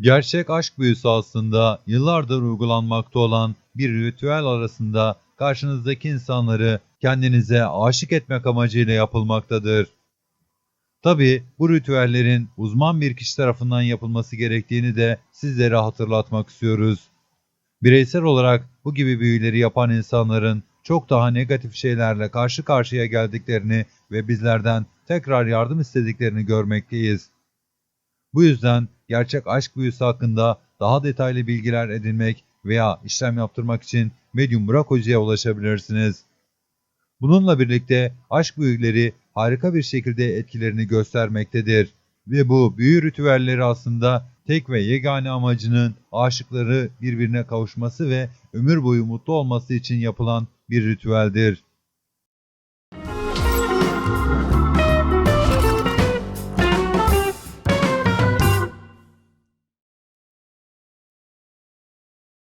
Gerçek aşk büyüsü aslında yıllardır uygulanmakta olan bir ritüel arasında karşınızdaki insanları kendinize aşık etmek amacıyla yapılmaktadır. Tabi bu ritüellerin uzman bir kişi tarafından yapılması gerektiğini de sizlere hatırlatmak istiyoruz. Bireysel olarak bu gibi büyüleri yapan insanların çok daha negatif şeylerle karşı karşıya geldiklerini ve bizlerden tekrar yardım istediklerini görmekteyiz. Bu yüzden gerçek aşk büyüsü hakkında daha detaylı bilgiler edinmek veya işlem yaptırmak için Medium Burak Hoca'ya ulaşabilirsiniz. Bununla birlikte aşk büyüleri harika bir şekilde etkilerini göstermektedir. Ve bu büyü ritüelleri aslında tek ve yegane amacının aşıkları birbirine kavuşması ve ömür boyu mutlu olması için yapılan bir ritüeldir.